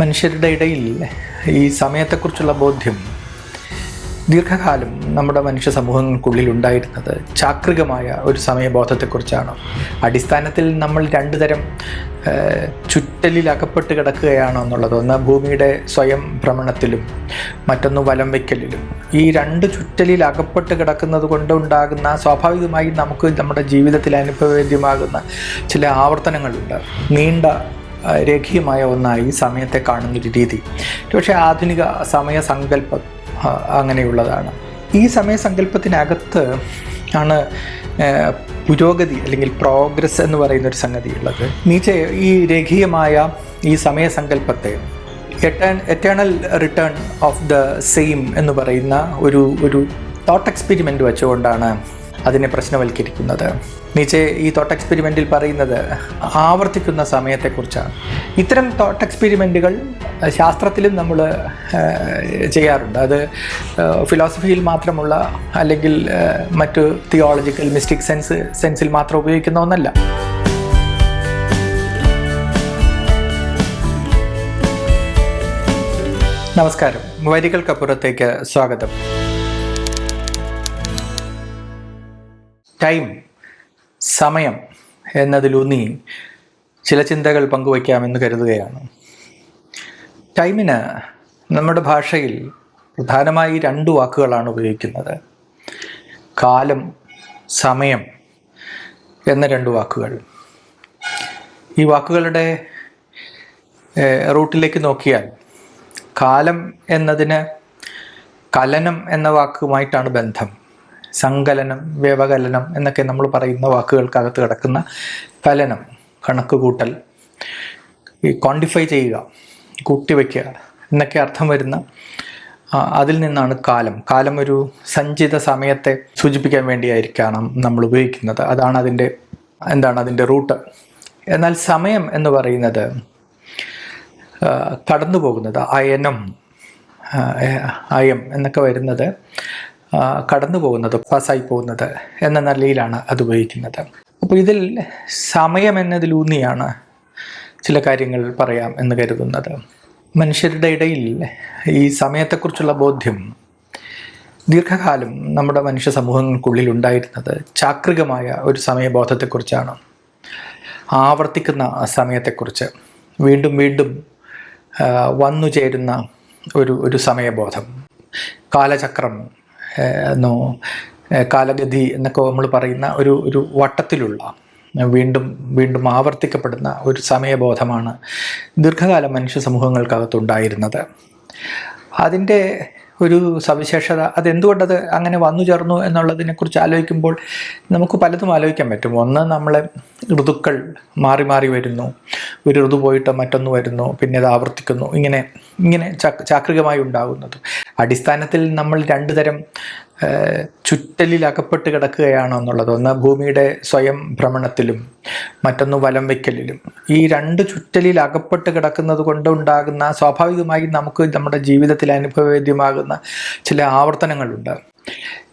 മനുഷ്യരുടെ ഇടയിൽ ഈ സമയത്തെക്കുറിച്ചുള്ള ബോധ്യം ദീർഘകാലം നമ്മുടെ മനുഷ്യ സമൂഹങ്ങൾക്കുള്ളിൽ ഉണ്ടായിരുന്നത് ചാക്രികമായ ഒരു സമയബോധത്തെക്കുറിച്ചാണ്. അടിസ്ഥാനത്തിൽ നമ്മൾ രണ്ടു തരം ചുറ്റലിൽ അകപ്പെട്ട് കിടക്കുകയാണോ എന്നുള്ളത്. ഒന്ന് ഭൂമിയുടെ സ്വയം ഭ്രമണത്തിലും മറ്റൊന്ന് വലം വയ്ക്കലിലും ഈ രണ്ട് ചുറ്റലിൽ അകപ്പെട്ട് കിടക്കുന്നത് കൊണ്ടുണ്ടാകുന്ന സ്വാഭാവികമായി നമുക്ക് നമ്മുടെ ജീവിതത്തിൽ അനുഭവവേദ്യമാകുന്ന ചില ആവർത്തനങ്ങളുണ്ട്. നീണ്ട രേഖീയമായ ഒന്നായി സമയത്തെ കാണുന്നൊരു രീതി. പക്ഷേ ആധുനിക സമയസങ്കല്പം അങ്ങനെയുള്ളതാണ്. ഈ സമയസങ്കല്പത്തിനകത്ത് ആണ് പുരോഗതി അല്ലെങ്കിൽ പ്രോഗ്രസ് എന്ന് പറയുന്ന ഒരു സംഗതി ഉള്ളത് നീച്ച ഈ രേഖീയമായ ഈ സമയസങ്കല്പത്തെ എട്ടേൺ eternal return of the same എന്ന് പറയുന്ന ഒരു ഒരു തോട്ട് എക്സ്പെരിമെന്റ് വെച്ചുകൊണ്ടാണ് അതിനെ പ്രശ്നവൽക്കരിക്കുന്നത്. നീച്ചെ ഈ തോട്ട് എക്സ്പെരിമെന്റിൽ പറയുന്നത് ആവർത്തിക്കുന്ന സമയത്തെക്കുറിച്ചാണ്. ഇത്തരം തോട്ട് എക്സ്പെരിമെന്റുകൾ ശാസ്ത്രത്തിലും നമ്മൾ ചെയ്യാറുണ്ട്. അത് ഫിലോസഫിയിൽ മാത്രമുള്ള അല്ലെങ്കിൽ മറ്റു തിയോളജിക്കൽ മിസ്റ്റിക് സെൻസ് സെൻസിൽ മാത്രം ഉപയോഗിക്കുന്ന ഒന്നല്ല. നമസ്കാരം. വരികൾക്കപ്പുറത്തേക്ക് സ്വാഗതം. ടൈം സമയം എന്നതിലൂന്നി ചില ചിന്തകൾ പങ്കുവയ്ക്കാമെന്ന് കരുതുകയാണ്. ടൈമിന് നമ്മുടെ ഭാഷയിൽ പ്രധാനമായി രണ്ട് വാക്കുകളാണ് ഉപയോഗിക്കുന്നത്. കാലം സമയം എന്ന രണ്ട് വാക്കുകൾ. ഈ വാക്കുകളുടെ റൂട്ടിലേക്ക് നോക്കിയാൽ കാലം എന്നതിന് കലനം എന്ന വാക്കുമായിട്ടാണ് ബന്ധം. സങ്കലനം വ്യവകലനം എന്നൊക്കെ നമ്മൾ പറയുന്ന വാക്കുകൾക്കകത്ത് കിടക്കുന്ന കലനം കണക്ക് കൂട്ടൽ ഈ ക്വാണ്ടിഫൈ ചെയ്യുക കൂട്ടിവെക്കുക എന്നൊക്കെ അർത്ഥം വരുന്ന അതിൽ നിന്നാണ് കാലം. കാലം ഒരു സഞ്ചിത സമയത്തെ സൂചിപ്പിക്കാൻ വേണ്ടിയായിരിക്കണം നമ്മൾ ഉപയോഗിക്കുന്നത്. അതാണ് അതിന്റെ എന്താണ് അതിന്റെ റൂട്ട്. എന്നാൽ സമയം എന്ന് പറയുന്നത് കടന്നു പോകുന്നത് അയനം അയം എന്നൊക്കെ വരുന്നത് കടന്നു പോകുന്നത് പാസ്സായി പോകുന്നത് എന്ന നിലയിലാണ് അത് ഉപയോഗിക്കുന്നത്. അപ്പോൾ ഇതിൽ സമയം എന്നതിലൂന്നിയാണ് ചില കാര്യങ്ങൾ പറയാം എന്ന് കരുതുന്നത്. മനുഷ്യരുടെ ഇടയിൽ ഈ സമയത്തെക്കുറിച്ചുള്ള ബോധ്യം ദീർഘകാലം നമ്മുടെ മനുഷ്യ സമൂഹങ്ങൾക്കുള്ളിൽ ഉണ്ടായിരുന്നത് ചാക്രികമായ ഒരു സമയബോധത്തെക്കുറിച്ചാണ്. ആവർത്തിക്കുന്ന സമയത്തെക്കുറിച്ച് വീണ്ടും വീണ്ടും വന്നു ചേരുന്ന ഒരു ഒരു സമയബോധം. കാലചക്രം കാലഗതി എന്നൊക്കെ നമ്മൾ പറയുന്ന ഒരു ഒരു വട്ടത്തിലുള്ള വീണ്ടും വീണ്ടും ആവർത്തിക്കപ്പെടുന്ന ഒരു സമയബോധമാണ് ദീർഘകാല മനുഷ്യ സമൂഹങ്ങൾക്കകത്തുണ്ടായിരുന്നത്. അതിന്റെ ഒരു സവിശേഷത അതെന്തുകൊണ്ടത് അങ്ങനെ വന്നു ചേർന്നു എന്നുള്ളതിനെക്കുറിച്ച് ആലോചിക്കുമ്പോൾ നമുക്ക് പലതും ആലോചിക്കാൻ പറ്റും. ഒന്ന് നമ്മളെ ഋതുക്കൾ മാറി മാറി വരുന്നു. ഒരു ഋതു പോയിട്ട് മറ്റൊന്ന് വരുന്നു. പിന്നെ അത് ആവർത്തിക്കുന്നു. ഇങ്ങനെ ഇങ്ങനെ ചാക്രികമായി ഉണ്ടാകുന്നത്. അടിസ്ഥാനത്തിൽ നമ്മൾ രണ്ടു തരം ചുറ്റലിൽ അകപ്പെട്ട് കിടക്കുകയാണോ എന്നുള്ളത്. ഒന്ന് ഭൂമിയുടെ സ്വയം ഭ്രമണത്തിലും മറ്റൊന്ന് വലം വയ്ക്കലിലും ഈ രണ്ട് ചുറ്റലിൽ അകപ്പെട്ട് കിടക്കുന്നത് കൊണ്ട് ഉണ്ടാകുന്ന സ്വാഭാവികമായി നമുക്ക് നമ്മുടെ ജീവിതത്തിൽ അനുഭവവേദ്യമാകുന്ന ചില ആവർത്തനങ്ങളുണ്ട്.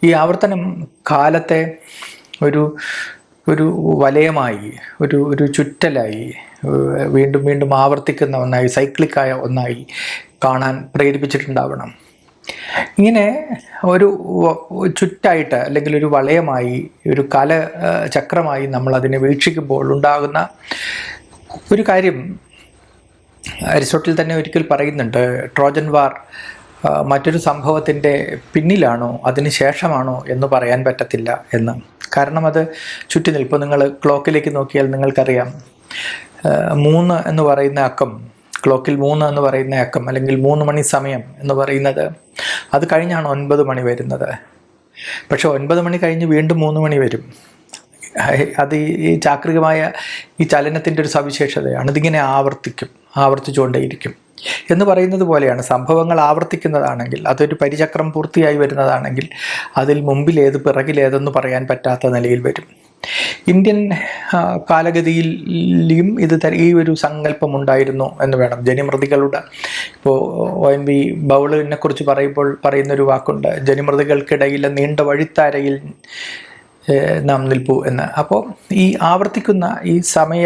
ഈ ആവർത്തനം കാലത്തെ ഒരു ഒരു വലയമായി ഒരു ഒരു ചുറ്റലായി വീണ്ടും വീണ്ടും ആവർത്തിക്കുന്ന ഒന്നായി സൈക്ലിക്കായ ഒന്നായി കാണാൻ പ്രേരിപ്പിച്ചിട്ടുണ്ടാവണം. ഇങ്ങനെ ഒരു ചുറ്റായിട്ട് അല്ലെങ്കിൽ ഒരു വളയമായി ഒരു കല ചക്രമായി നമ്മൾ അതിനെ വീക്ഷിക്കുമ്പോൾ ഉണ്ടാകുന്ന ഒരു കാര്യം അരിസ്റ്റോട്ടിൽ തന്നെ ഒരിക്കൽ പറയുന്നുണ്ട് ട്രോജൻ വാർ മറ്റൊരു സംഭവത്തിന്റെ പിന്നിലാണോ അതിന് ശേഷമാണോ എന്ന് പറയാൻ പറ്റത്തില്ല എന്ന്. കാരണം അത് ചുറ്റി നിൽപ്പോൾ നിങ്ങൾ ക്ലോക്കിലേക്ക് നോക്കിയാൽ നിങ്ങൾക്കറിയാം മൂന്ന് എന്ന് പറയുന്ന അക്കം ക്ലോക്കിൽ മൂന്ന് എന്ന് പറയുന്ന അക്കം അല്ലെങ്കിൽ മൂന്ന് മണി സമയം എന്ന് പറയുന്നത് അത് കഴിഞ്ഞാണ് ഒൻപത് മണി വരുന്നത്. പക്ഷെ ഒൻപത് മണി കഴിഞ്ഞ് വീണ്ടും മൂന്ന് മണി വരും. അത് ഈ ചാക്രികമായ ഈ ചലനത്തിന്റെ ഒരു സവിശേഷതയാണ്. ഇതിങ്ങനെ ആവർത്തിക്കും ആവർത്തിച്ചുകൊണ്ടേയിരിക്കും. എന്ന് പറയുന്നത് പോലെയാണ് സംഭവങ്ങൾ ആവർത്തിക്കുന്നതാണെങ്കിൽ അതൊരു പരിചക്രം പൂർത്തിയായി വരുന്നതാണെങ്കിൽ അതിൽ മുമ്പിലേത് പിറകിലേതെന്ന് പറയാൻ പറ്റാത്ത നിലയിൽ വരും. ഇന്ത്യൻ കാലഗതിയിലും ഇത് ഈ ഒരു സങ്കല്പം ഉണ്ടായിരുന്നു എന്ന് വേണം ജനിമൃതികളുടെ. ഇപ്പോൾ ഒ എൻ വി ബൗളിനെ കുറിച്ച് പറയുമ്പോൾ പറയുന്നൊരു വാക്കുണ്ട് ജനിമൃതികൾക്കിടയിലെ നീണ്ട വഴിത്താരയിൽ നാം നിൽപ്പു എന്ന്. അപ്പോൾ ഈ ആവർത്തിക്കുന്ന ഈ സമയ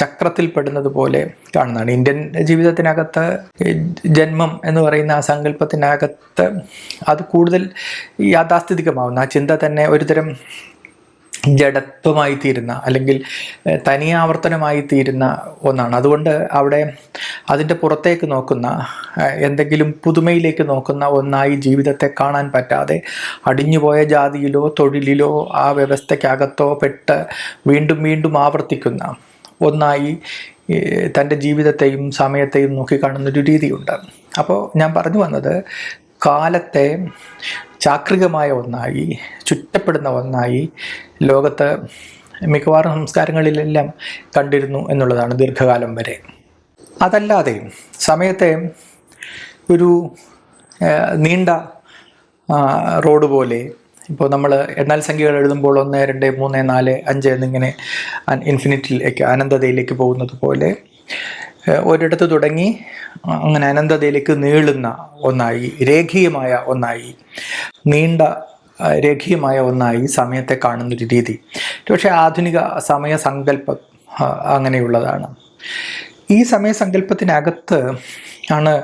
ചക്രത്തിൽ പെടുന്നത് പോലെ കാണുന്നതാണ്. ഇന്ത്യൻ ജീവിതത്തിനകത്ത് ജന്മം എന്ന് പറയുന്ന ആ സങ്കല്പത്തിനകത്ത് അത് കൂടുതൽ യാഥാസ്ഥിതികമാവുന്ന. ആ ചിന്ത തന്നെ ഒരുതരം ജഡത്വമായി തീരുന്ന അല്ലെങ്കിൽ തനിയാവർത്തനമായി തീരുന്ന ഒന്നാണ്. അതുകൊണ്ട് അവിടെ അതിന്റെ പുറത്തേക്ക് നോക്കുന്ന എന്തെങ്കിലും പുതുമയിലേക്ക് നോക്കുന്ന ഒന്നായി ജീവിതത്തെ കാണാൻ പറ്റാതെ അടിഞ്ഞുപോയ ജാതിയിലോ തൊഴിലിലോ ആ വ്യവസ്ഥയ്ക്കകത്തോ പെട്ട് വീണ്ടും വീണ്ടും ആവർത്തിക്കുന്ന ഒന്നായി തന്റെ ജീവിതത്തെയും സമയത്തെയും നോക്കിക്കാണുന്നൊരു രീതിയുണ്ട്. അപ്പോൾ ഞാൻ പറഞ്ഞു വന്നത് കാലത്തെ ചാക്രികമായ ഒന്നായി ചുറ്റപ്പെടുന്ന ഒന്നായി ലോകത്ത് മിക്കവാറും സംസ്കാരങ്ങളിലെല്ലാം കണ്ടിരുന്നു എന്നുള്ളതാണ് ദീർഘകാലം വരെ. അതല്ലാതെ സമയത്തെ ഒരു നീണ്ട റോഡ് പോലെ ഇപ്പോൾ നമ്മൾ എണ്ണൽ സംഖ്യകൾ എഴുതുമ്പോൾ ഒന്ന് രണ്ട് മൂന്ന് നാല് അഞ്ച് എന്നിങ്ങനെ ഇൻഫിനിറ്റിയിലേക്ക് അനന്തതയിലേക്ക് പോകുന്നത് പോലെ ഒരിടത്ത് തുടങ്ങി അങ്ങനെ അനന്തതയിലേക്ക് നീളുന്ന ഒന്നായി രേഖീയമായ ഒന്നായി നീണ്ട രേഖീയമായ ഒന്നായി സമയത്തെ കാണുന്നൊരു രീതി. പക്ഷേ ആധുനിക സമയ സങ്കല്പം അങ്ങനെയുള്ളതാണ്. ഈ സമയസങ്കല്പത്തിനകത്ത് ആണ്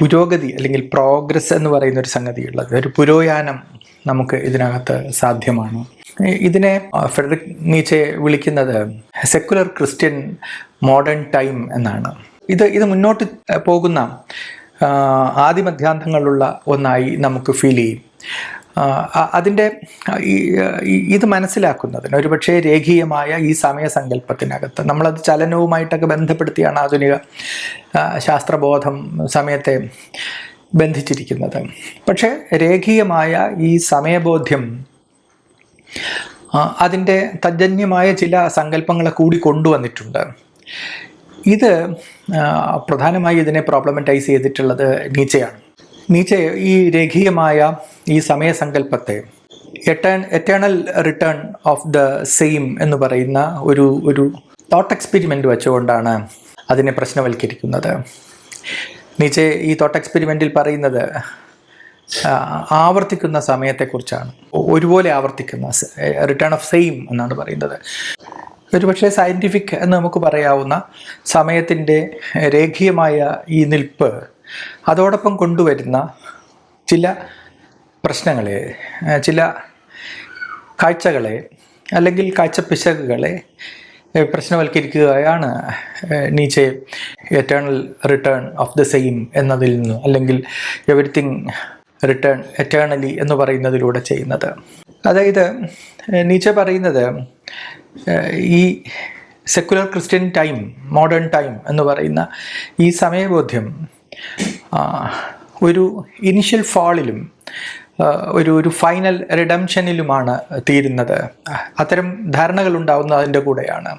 പുരോഗതി അല്ലെങ്കിൽ പ്രോഗ്രസ് എന്ന് പറയുന്ന ഒരു സംഗതിയുള്ളത്. ഒരു പുരോയാനം നമുക്ക് ഇതിനകത്ത് സാധ്യമാണ്. ഇതിനെ ഫെഡറിക് നീച്ചെ വിളിക്കുന്നത് സെക്കുലർ ക്രിസ്ത്യൻ മോഡേൺ ടൈം എന്നാണ്. ഇത് ഇത് മുന്നോട്ട് പോകുന്ന ആദിമധ്യാന്തങ്ങളുള്ള ഒന്നായി നമുക്ക് ഫീൽ ചെയ്യും. അതിന്റെ ഇത് മനസ്സിലാക്കുന്നതിന് ഒരുപക്ഷെ രേഖീയമായ ഈ സമയസങ്കല്പത്തിനകത്ത് നമ്മളത് ചലനവുമായിട്ടൊക്കെ ബന്ധപ്പെടുത്തിയാണ് ആധുനിക ശാസ്ത്രബോധം സമയത്തെ ബന്ധിച്ചിരിക്കുന്നത്. പക്ഷേ രേഖീയമായ ഈ സമയബോധ്യം അതിന്റെ തജന്യമായ ചില സങ്കല്പങ്ങളെ കൂടി കൊണ്ടുവന്നിട്ടുണ്ട്. ഇത് പ്രധാനമായി ഇതിനെ പ്രോബ്ലമറ്റൈസ് ചെയ്തിട്ടുള്ളത് നീച്ചയാണ്. നീച്ച ഈ രേഖീയമായ ഈ സമയസങ്കല്പത്തെ എട്ടേൺ eternal return of the same എന്ന് പറയുന്ന ഒരു ഒരു തോട്ട് എക്സ്പെരിമെന്റ് വെച്ചുകൊണ്ടാണ് അതിനെ പ്രശ്നവൽക്കരിക്കുന്നത്. നീച്ച ഈ തോട്ട് എക്സ്പെരിമെന്റിൽ പറയുന്നത് ആവർത്തിക്കുന്ന സമയത്തെക്കുറിച്ചാണ്. ഒരുപോലെ ആവർത്തിക്കുന്ന റിട്ടേൺ ഓഫ് സെയിം എന്നാണ് പറയുന്നത്. ഒരുപക്ഷെ സയന്റിഫിക് എന്ന് നമുക്ക് പറയാവുന്ന സമയത്തിന്റെ രേഖീയമായ ഈ നിൽപ്പ് അതോടൊപ്പം കൊണ്ടുവരുന്ന ചില പ്രശ്നങ്ങളെ ചില കാഴ്ചകളെ അല്ലെങ്കിൽ കാഴ്ചപ്പിശകുകളെ പ്രശ്നവൽക്കരിക്കുകയാണ് Nietzsche eternal return of the same എന്നതിൽ നിന്ന് അല്ലെങ്കിൽ എവറിത്തിങ് റിട്ടേൺ എറ്റേണലി എന്ന് പറയുന്നതിലൂടെ ചെയ്യുന്നത്. അതായത് നീച്ച പറയുന്നത് ഈ secular Christian time modern time എന്ന് പറയുന്ന ഈ സമയബോധ്യം ഒരു ഇനിഷ്യൽ ഫാളിലും ഒരു ഒരു ഫൈനൽ റിഡംഷനിലുമാണ് തീരുന്നത്. അത്തരം ധാരണകൾ ഉണ്ടാവുന്ന അതിന്റെ കൂടെയാണ്.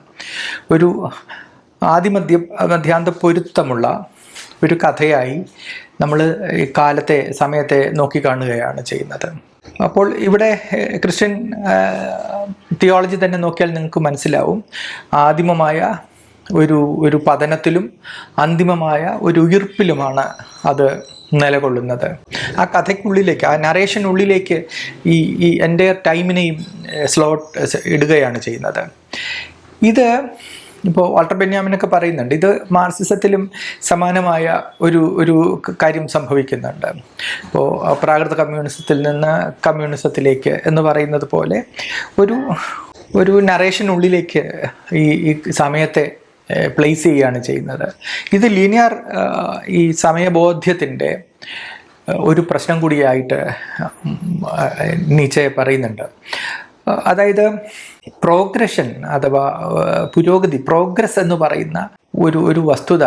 ഒരു ആദിമധ്യ മധ്യാന്ത പൊരുത്തമുള്ള ഒരു കഥയായി നമ്മൾ ഈ കാലത്തെ സമയത്തെ നോക്കിക്കാണുകയാണ് ചെയ്യുന്നത്. അപ്പോൾ ഇവിടെ ക്രിസ്ത്യൻ തിയോളജി തന്നെ നോക്കിയാൽ നിങ്ങൾക്ക് മനസ്സിലാവും. ആദിമമായ ഒരു ഒരു പതനത്തിലും അന്തിമമായ ഒരു ഉയർപ്പിലുമാണ് അത് നിലകൊള്ളുന്നത്. ആ കഥയ്ക്കുള്ളിലേക്ക് ആ നറേഷനുള്ളിലേക്ക് ഈ ഈ എന്റെ ടൈമിനെയും സ്ലോട്ട് ഇടുകയാണ് ചെയ്യുന്നത്. ഇത് ഇപ്പോൾ വാൾട്ടർ ബെന്യാമിനൊക്കെ പറയുന്നുണ്ട് ഇത് മാർസിസത്തിലും സമാനമായ ഒരു ഒരു കാര്യം സംഭവിക്കുന്നുണ്ട്. ഇപ്പോൾ പ്രാകൃത കമ്മ്യൂണിസത്തിൽ നിന്ന് കമ്മ്യൂണിസത്തിലേക്ക് എന്ന് പറയുന്നത് പോലെ ഒരു ഒരു നറേഷനുള്ളിലേക്ക് ഈ ഈ സമയത്തെ പ്ലേസ് ചെയ്യുകയാണ് ചെയ്യുന്നത്. ഇത് ലീനിയർ ഈ സമയബോധ്യത്തിന്റെ ഒരു പ്രശ്നം കൂടിയായിട്ട് നീച്ചയെ പറയുന്നുണ്ട്. അതായത് പ്രോഗ്രഷൻ അഥവാ പുരോഗതി പ്രോഗ്രസ് എന്ന് പറയുന്ന ഒരു ഒരു വസ്തുത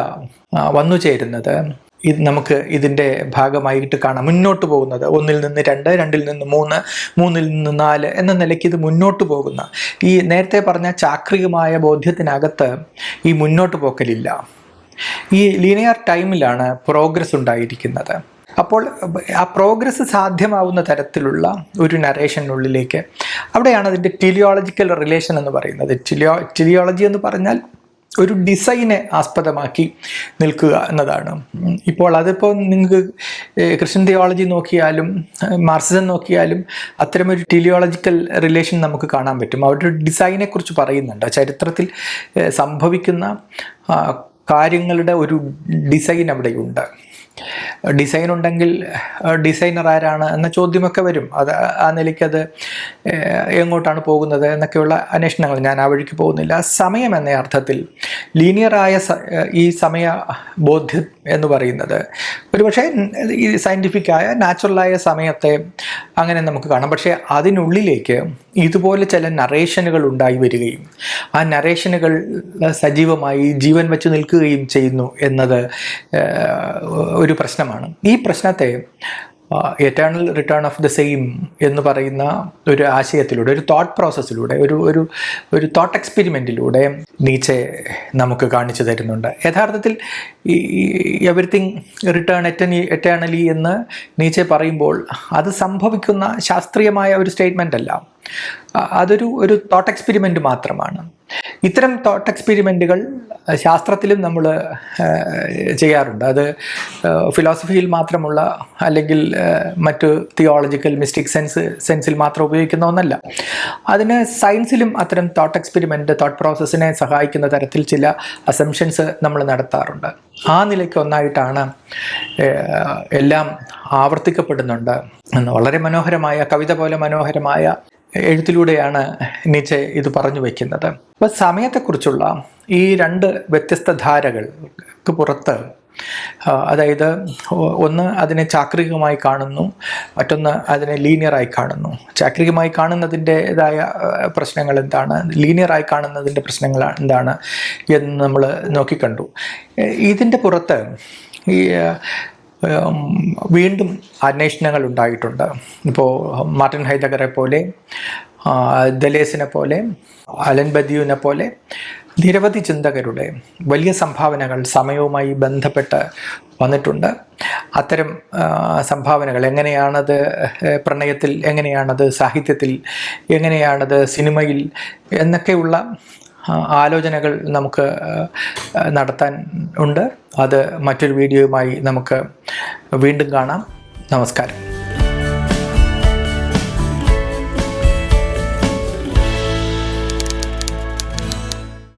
വന്നു ചേരുന്നത്. ഇത് നമുക്ക് ഇതിന്റെ ഭാഗമായിട്ട് കാണാം. മുന്നോട്ട് പോകുന്നത്. ഒന്നിൽ നിന്ന് രണ്ട് രണ്ടിൽ നിന്ന് മൂന്ന് മൂന്നിൽ നിന്ന് നാല് എന്ന നിലയ്ക്ക് ഇത് മുന്നോട്ട് പോകുന്ന. ഈ നേരത്തെ പറഞ്ഞ ചാക്രികമായ ബോധ്യത്തിനകത്ത് ഈ മുന്നോട്ട് പോക്കലില്ല. ഈ ലീനിയർ ടൈമിലാണ് പ്രോഗ്രസ് ഉണ്ടായിരിക്കുന്നത്. അപ്പോൾ ആ പ്രോഗ്രസ് സാധ്യമാവുന്ന തരത്തിലുള്ള ഒരു നരേഷനുള്ളിലേക്ക് അവിടെയാണ് അതിന്റെ ടിലിയോളജിക്കൽ റിലേഷൻ എന്ന് പറയുന്നത്. ടിലിയോ ടിലിയോളജി എന്ന് പറഞ്ഞാൽ ഒരു ഡിസൈനെ ആസ്പദമാക്കി നിൽക്കുക എന്നതാണ്. ഇപ്പോൾ അതിപ്പോൾ നിങ്ങൾക്ക് ക്രിസ്ത്യൻ തിയോളജി നോക്കിയാലും മാർസിസം നോക്കിയാലും അത്തരമൊരു ടിലിയോളജിക്കൽ റിലേഷൻ നമുക്ക് കാണാൻ പറ്റും. അവരുടെ ഒരു ഡിസൈനെക്കുറിച്ച് പറയുന്നുണ്ട്. ചരിത്രത്തിൽ സംഭവിക്കുന്ന കാര്യങ്ങളുടെ ഒരു ഡിസൈൻ അവിടെയുണ്ട്. ഡിസൈൻ ഉണ്ടെങ്കിൽ ഡിസൈനർ ആരാണ് എന്ന ചോദ്യമൊക്കെ വരും. അത് ആ നിലയ്ക്ക് അത് എങ്ങോട്ടാണ് പോകുന്നത് എന്നൊക്കെയുള്ള അന്വേഷണങ്ങൾ ഞാൻ ആ വഴിക്ക് പോകുന്നില്ല. സമയം എന്ന അർത്ഥത്തിൽ ലീനിയറായ ഈ സമയ ബോധ്യം എന്ന് പറയുന്നത് ഒരുപക്ഷെ ഈ സയന്റിഫിക്കായ നാച്ചുറലായ സമയത്തെ അങ്ങനെ നമുക്ക് കാണാം. പക്ഷേ അതിനുള്ളിലേക്ക് ഇതുപോലെ ചില നറേഷനുകൾ ഉണ്ടായി വരികയും ആ നറേഷനുകൾ സജീവമായി ജീവൻ വെച്ച് നിൽക്കുകയും ചെയ്യുന്നു എന്നത് ഒരു പ്രശ്നമാണ്. ഈ പ്രശ്നത്തെ eternal return of the same എന്ന് പറയുന്ന ഒരു ആശയത്തിലൂടെ ഒരു തോട്ട് പ്രോസസ്സിലൂടെ ഒരു ഒരു ഒരു തോട്ട് എക്സ്പെരിമെന്റിലൂടെ നീച്ചെ നമുക്ക് കാണിച്ചു തരുന്നുണ്ട്. യഥാർത്ഥത്തിൽ ഈ എവറിത്തിങ് റിട്ടേൺ എറ്റനി എറ്റേണലി എന്ന് നീച്ചെ പറയുമ്പോൾ അത് സംഭവിക്കുന്ന ശാസ്ത്രീയമായ ഒരു സ്റ്റേറ്റ്മെന്റ് അല്ല. അതൊരു ഒരു തോട്ട് എക്സ്പെരിമെന്റ് മാത്രമാണ്. ഇത്തരം തോട്ട് എക്സ്പെരിമെന്റുകൾ ശാസ്ത്രത്തിലും നമ്മൾ ചെയ്യാറുണ്ട്. അത് ഫിലോസഫിയിൽ മാത്രമുള്ള അല്ലെങ്കിൽ മറ്റു തിയോളജിക്കൽ മിസ്റ്റിക് സെൻസ് സെൻസിൽ മാത്രം ഉപയോഗിക്കുന്ന ഒന്നല്ല. അതിന് സയൻസിലും അത്തരം തോട്ട് എക്സ്പെരിമെന്റ് തോട്ട് പ്രോസസ്സിനെ സഹായിക്കുന്ന തരത്തിൽ ചില അസംഷൻസ് നമ്മൾ നടത്താറുണ്ട്. ആ നിലയ്ക്ക് ഒന്നായിട്ടാണ് എല്ലാം ആവർത്തിക്കപ്പെടുന്നുണ്ട്. വളരെ മനോഹരമായ കവിത പോലെ മനോഹരമായ എഴുത്തിലൂടെയാണ് നീച്ചെ ഇത് പറഞ്ഞു വയ്ക്കുന്നത് അപ്പോൾ സമയത്തെക്കുറിച്ചുള്ള ഈ രണ്ട് വ്യത്യസ്ത ധാരകൾക്ക് പുറത്ത് അതായത് ഒന്ന് അതിനെ ചാക്രികമായി കാണുന്നു മറ്റൊന്ന് അതിനെ ലീനിയറായി കാണുന്നു. ചാക്രികമായി കാണുന്നതിന്റെതായ പ്രശ്നങ്ങൾ എന്താണ്? ലീനിയറായി കാണുന്നതിന്റെ പ്രശ്നങ്ങൾ എന്താണ് എന്ന് നമ്മൾ നോക്കിക്കണ്ടു. ഇതിന്റെ പുറത്ത് ഈ വീണ്ടും അന്വേഷണങ്ങൾ ഉണ്ടായിട്ടുണ്ട്. ഇപ്പോൾ മാർട്ടിൻ ഹൈദഗറെ പോലെ ദലേസിനെ പോലെ അലൻ ബദിയുവിനെ പോലെ നിരവധി ചിന്തകരുടെ വലിയ സംഭാവനകൾ സമയവുമായി ബന്ധപ്പെട്ട് വന്നിട്ടുണ്ട്. അത്തരം സംഭാവനകൾ എങ്ങനെയാണത് പ്രണയത്തിൽ എങ്ങനെയാണത് സാഹിത്യത്തിൽ എങ്ങനെയാണത് സിനിമയിൽ എന്നൊക്കെയുള്ള ആലോചനകൾ നമുക്ക് നടത്താൻ ഉണ്ട്. അത് മറ്റൊരു വീഡിയോയുമായി നമുക്ക് വീണ്ടും കാണാം. നമസ്കാരം.